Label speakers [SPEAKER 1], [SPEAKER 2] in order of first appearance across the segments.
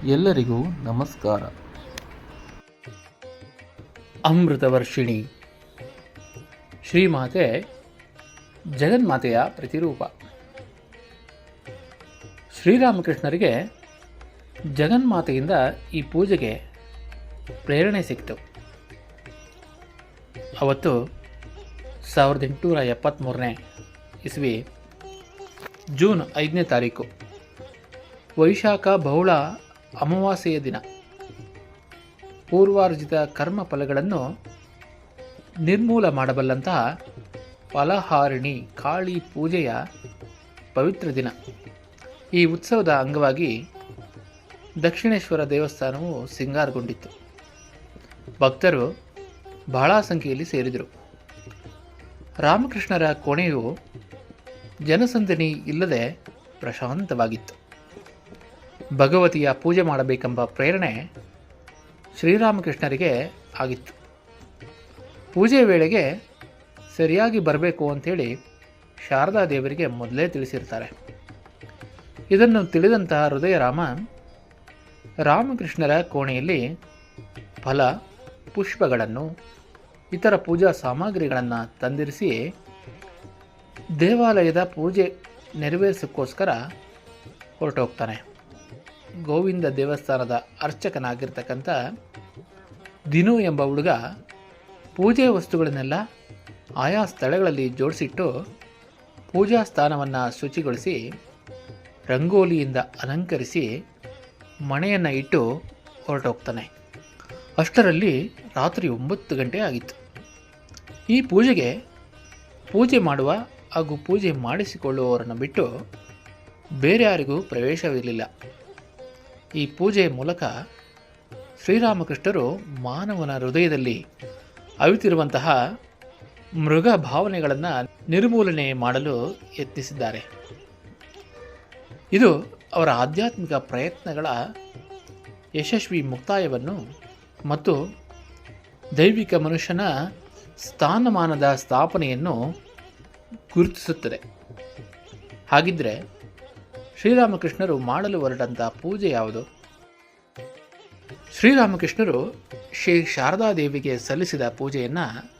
[SPEAKER 1] ಎಲ್ಲರಿಗೂ ನಮಸ್ಕಾರ.
[SPEAKER 2] ಅಮೃತವರ್ಷಿಣಿ. ಶ್ರೀಮಾತೆ ಜಗನ್ಮಾತೆಯ ಪ್ರತಿರೂಪ. ಶ್ರೀರಾಮಕೃಷ್ಣರಿಗೆ ಜಗನ್ಮಾತೆಯಿಂದ ಈ ಪೂಜೆಗೆ ಪ್ರೇರಣೆ ಸಿಕ್ತು. ಅವತ್ತು ಸಾವಿರದ ಎಂಟುನೂರ ಎಪ್ಪತ್ತ್ಮೂರನೇ ಇಸ್ವಿ ಜೂನ್ ಐದನೇ ತಾರೀಕು. ವೈಶಾಖ, ಬಹುಳ ಅಮಾವಾಸ್ಯೆಯ ದಿನ. ಪೂರ್ವಾರ್ಜಿತ ಕರ್ಮ ಫಲಗಳನ್ನು ನಿರ್ಮೂಲ ಮಾಡಬಲ್ಲಂತಹ ಫಲಹಾರಿಣಿ ಕಾಳಿ ಪೂಜೆಯ ಪವಿತ್ರ ದಿನ. ಈ ಉತ್ಸವದ ಅಂಗವಾಗಿ ದಕ್ಷಿಣೇಶ್ವರ ದೇವಸ್ಥಾನವು ಸಿಂಗಾರಗೊಂಡಿತ್ತು. ಭಕ್ತರು ಬಹಳ ಸಂಖ್ಯೆಯಲ್ಲಿ ಸೇರಿದರು. ರಾಮಕೃಷ್ಣರ ಕೋಣೆಯು ಜನಸಂದಣಿ ಇಲ್ಲದೆ ಪ್ರಶಾಂತವಾಗಿತ್ತು. ಭಗವತಿಯ ಪೂಜೆ ಮಾಡಬೇಕೆಂಬ ಪ್ರೇರಣೆ ಶ್ರೀರಾಮಕೃಷ್ಣರಿಗೆ ಆಗಿತ್ತು. ಪೂಜೆ ವೇಳೆಗೆ ಸರಿಯಾಗಿ ಬರಬೇಕು ಅಂಥೇಳಿ ಶಾರದಾ ದೇವರಿಗೆ ಮೊದಲೇ ತಿಳಿಸಿರ್ತಾರೆ. ಇದನ್ನು ತಿಳಿದಂತಹ ಹೃದಯರಾಮ, ರಾಮಕೃಷ್ಣರ ಕೋಣೆಯಲ್ಲಿ ಫಲ, ಪುಷ್ಪಗಳನ್ನು, ಇತರ ಪೂಜಾ ಸಾಮಗ್ರಿಗಳನ್ನು ತಂದಿರಿಸಿ ದೇವಾಲಯದ ಪೂಜೆ ನೆರವೇರಿಸೋಕ್ಕೋಸ್ಕರ ಹೊರಟೋಗ್ತಾನೆ. ಗೋವಿಂದ ದೇವಸ್ಥಾನದ ಅರ್ಚಕನಾಗಿರ್ತಕ್ಕಂಥ ದಿನು ಎಂಬ ಹುಡುಗ ಪೂಜೆ ವಸ್ತುಗಳನ್ನೆಲ್ಲ ಆಯಾ ಸ್ಥಳಗಳಲ್ಲಿ ಜೋಡಿಸಿಟ್ಟು ಪೂಜಾ ಸ್ಥಾನವನ್ನು ಶುಚಿಗೊಳಿಸಿ ರಂಗೋಲಿಯಿಂದ ಅಲಂಕರಿಸಿ ಮಣೆಯನ್ನು ಇಟ್ಟು ಹೊರಟೋಗ್ತಾನೆ. ಅಷ್ಟರಲ್ಲಿ ರಾತ್ರಿ ಒಂಬತ್ತು ಗಂಟೆ ಆಗಿತ್ತು. ಈ ಪೂಜೆಗೆ ಪೂಜೆ ಮಾಡುವ ಹಾಗೂ ಪೂಜೆ ಮಾಡಿಸಿಕೊಳ್ಳುವವರನ್ನು ಬಿಟ್ಟು ಬೇರೆ ಯಾರಿಗೂ ಪ್ರವೇಶವಿರಲಿಲ್ಲ. ಈ ಪೂಜೆಯ ಮೂಲಕ ಶ್ರೀರಾಮಕೃಷ್ಣರು ಮಾನವನ ಹೃದಯದಲ್ಲಿ ಅವಿತಿರುವಂತಹ ಮೃಗ ಭಾವನೆಗಳನ್ನು ನಿರ್ಮೂಲನೆ ಮಾಡಲು ಯತ್ನಿಸಿದ್ದಾರೆ. ಇದು ಅವರ ಆಧ್ಯಾತ್ಮಿಕ ಪ್ರಯತ್ನಗಳ ಯಶಸ್ವಿ ಮುಕ್ತಾಯವನ್ನು ಮತ್ತು ದೈವಿಕ ಮನುಷ್ಯನ ಸ್ಥಾನಮಾನದ ಸ್ಥಾಪನೆಯನ್ನು ಗುರುತಿಸುತ್ತದೆ. ಹಾಗಿದ್ದರೆ ಶ್ರೀರಾಮಕೃಷ್ಣರು ಮಾಡಲು ಹೊರಟಂಥ ಪೂಜೆ ಯಾವುದು? ಶ್ರೀರಾಮಕೃಷ್ಣರು ಶ್ರೀ ಶಾರದಾದೇವಿಗೆ ಸಲ್ಲಿಸಿದ ಪೂಜೆಯನ್ನು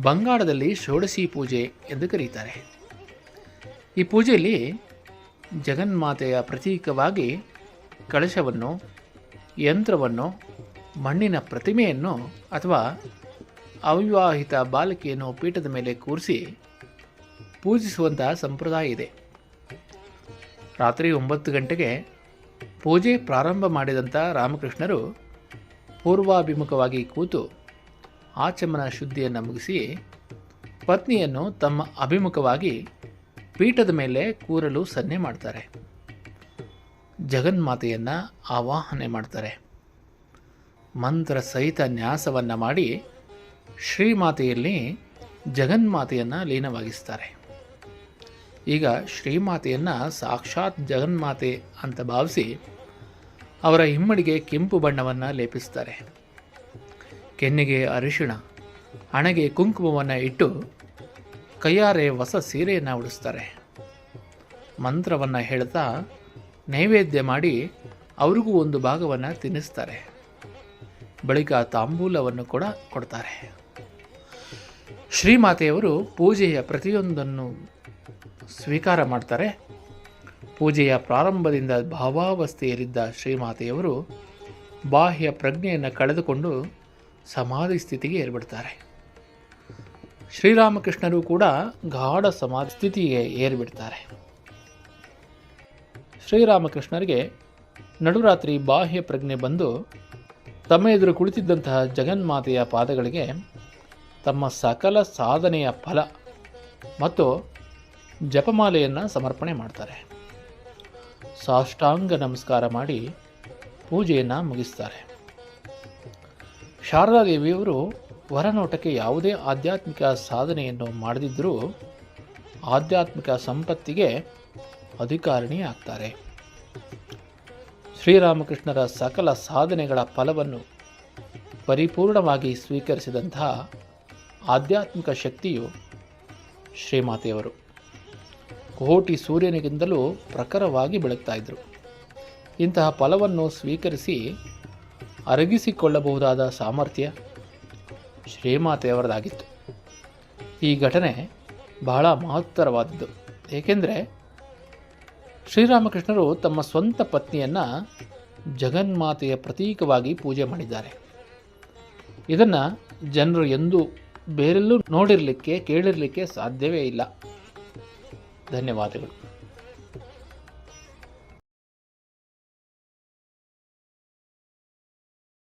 [SPEAKER 2] ಬಂಗಾಳದಲ್ಲಿ ಷೋಡಶಿ ಪೂಜೆ ಎಂದು ಕರೀತಾರೆ. ಈ ಪೂಜೆಯಲ್ಲಿ ಜಗನ್ಮಾತೆಯ ಪ್ರತೀಕವಾಗಿ ಕಳಶವನ್ನು, ಯಂತ್ರವನ್ನು, ಮಣ್ಣಿನ ಪ್ರತಿಮೆಯನ್ನು ಅಥವಾ ಅವಿವಾಹಿತ ಬಾಲಕಿಯನ್ನು ಪೀಠದ ಮೇಲೆ ಕೂರಿಸಿ ಪೂಜಿಸುವಂತಹ ಸಂಪ್ರದಾಯ ಇದೆ. ರಾತ್ರಿ ಒಂಬತ್ತು ಗಂಟೆಗೆ ಪೂಜೆ ಪ್ರಾರಂಭ ಮಾಡಿದಂಥ ರಾಮಕೃಷ್ಣರು ಪೂರ್ವಾಭಿಮುಖವಾಗಿ ಕೂತು ಆಚಮನ ಶುದ್ಧಿಯನ್ನು ಮುಗಿಸಿ ಪತ್ನಿಯನ್ನು ತಮ್ಮ ಅಭಿಮುಖವಾಗಿ ಪೀಠದ ಮೇಲೆ ಕೂರಲು ಸನ್ನೆ ಮಾಡ್ತಾರೆ. ಜಗನ್ಮಾತೆಯನ್ನು ಆವಾಹನೆ ಮಾಡ್ತಾರೆ. ಮಂತ್ರ ಸಹಿತ ನ್ಯಾಸವನ್ನು ಮಾಡಿ ಶ್ರೀಮಾತೆಯಲ್ಲಿ ಜಗನ್ಮಾತೆಯನ್ನು ಲೀನವಾಗಿಸ್ತಾರೆ. ಈಗ ಶ್ರೀಮಾತೆಯನ್ನು ಸಾಕ್ಷಾತ್ ಜಗನ್ಮಾತೆ ಅಂತ ಭಾವಿಸಿ ಅವರ ಹಿಮ್ಮಡಿಗೆ ಕೆಂಪು ಬಣ್ಣವನ್ನು ಲೇಪಿಸ್ತಾರೆ. ಕೆನ್ನೆಗೆ ಅರಿಶಿಣ, ಹಣೆಗೆ ಕುಂಕುಮವನ್ನು ಇಟ್ಟು ಕೈಯಾರೆ ಹೊಸ ಸೀರೆಯನ್ನು ಉಡಿಸ್ತಾರೆ. ಮಂತ್ರವನ್ನು ಹೇಳ್ತಾ ನೈವೇದ್ಯ ಮಾಡಿ ಅವ್ರಿಗೂ ಒಂದು ಭಾಗವನ್ನು ತಿನ್ನಿಸ್ತಾರೆ. ಬಳಿಕ ತಾಂಬೂಲವನ್ನು ಕೂಡ ಕೊಡ್ತಾರೆ. ಶ್ರೀಮಾತೆಯವರು ಪೂಜೆಯ ಪ್ರತಿಯೊಂದನ್ನು ಸ್ವೀಕಾರ ಮಾಡ್ತಾರೆ. ಪೂಜೆಯ ಪ್ರಾರಂಭದಿಂದ ಭಾವಾವಸ್ಥೆಯಲ್ಲಿದ್ದ ಶ್ರೀಮಾತೆಯವರು ಬಾಹ್ಯ ಪ್ರಜ್ಞೆಯನ್ನು ಕಳೆದುಕೊಂಡು ಸಮಾಧಿ ಸ್ಥಿತಿಗೆ ಏರ್ಬಿಡ್ತಾರೆ. ಶ್ರೀರಾಮಕೃಷ್ಣರು ಕೂಡ ಗಾಢ ಸಮಾಧಿ ಸ್ಥಿತಿಗೆ ಏರ್ಬಿಡ್ತಾರೆ. ಶ್ರೀರಾಮಕೃಷ್ಣರಿಗೆ ನಡುರಾತ್ರಿ ಬಾಹ್ಯ ಪ್ರಜ್ಞೆ ಬಂದು ತಮ್ಮ ಎದುರು ಕುಳಿತಿದ್ದಂತಹ ಜಗನ್ಮಾತೆಯ ಪಾದಗಳಿಗೆ ತಮ್ಮ ಸಕಲ ಸಾಧನೆಯ ಫಲ ಮತ್ತು ಜಪಮಾಲೆಯನ್ನು ಸಮರ್ಪಣೆ ಮಾಡ್ತಾರೆ. ಸಾಷ್ಟಾಂಗ ನಮಸ್ಕಾರ ಮಾಡಿ ಪೂಜೆಯನ್ನು ಮುಗಿಸ್ತಾರೆ. ಶಾರದಾದೇವಿಯವರು ಹೊರನೋಟಕ್ಕೆ ಯಾವುದೇ ಆಧ್ಯಾತ್ಮಿಕ ಸಾಧನೆಯನ್ನು ಮಾಡದಿದ್ದರೂ ಆಧ್ಯಾತ್ಮಿಕ ಸಂಪತ್ತಿಗೆ ಅಧಿಕಾರಿಣಿ ಆಗ್ತಾರೆ. ಶ್ರೀರಾಮಕೃಷ್ಣರ ಸಕಲ ಸಾಧನೆಗಳ ಫಲವನ್ನು ಪರಿಪೂರ್ಣವಾಗಿ ಸ್ವೀಕರಿಸಿದಂತಹ ಆಧ್ಯಾತ್ಮಿಕ ಶಕ್ತಿಯು ಶ್ರೀಮಾತೆಯವರು. ಕೋಟಿ ಸೂರ್ಯನಿಗಿಂತಲೂ ಪ್ರಖರವಾಗಿ ಬೆಳಗ್ತಾ ಇದ್ದರು ಇಂತಹ ಫಲವನ್ನು ಸ್ವೀಕರಿಸಿ ಅರಗಿಸಿಕೊಳ್ಳಬಹುದಾದ ಸಾಮರ್ಥ್ಯ ಶ್ರೀಮಾತೆಯವರದಾಗಿತ್ತು. ಈ ಘಟನೆ ಬಹಳ ಮಹತ್ತರವಾದದ್ದು. ಏಕೆಂದರೆ ಶ್ರೀರಾಮಕೃಷ್ಣರು ತಮ್ಮ ಸ್ವಂತ ಪತ್ನಿಯನ್ನು ಜಗನ್ಮಾತೆಯ ಪ್ರತೀಕವಾಗಿ ಪೂಜೆ ಮಾಡಿದ್ದಾರೆ. ಇದನ್ನು ಜನರು ಎಂದೂ ಬೇರೆಲ್ಲೂ ನೋಡಿರಲಿಕ್ಕೆ ಕೇಳಿರಲಿಕ್ಕೆ ಸಾಧ್ಯವೇ ಇಲ್ಲ. धन्यवाद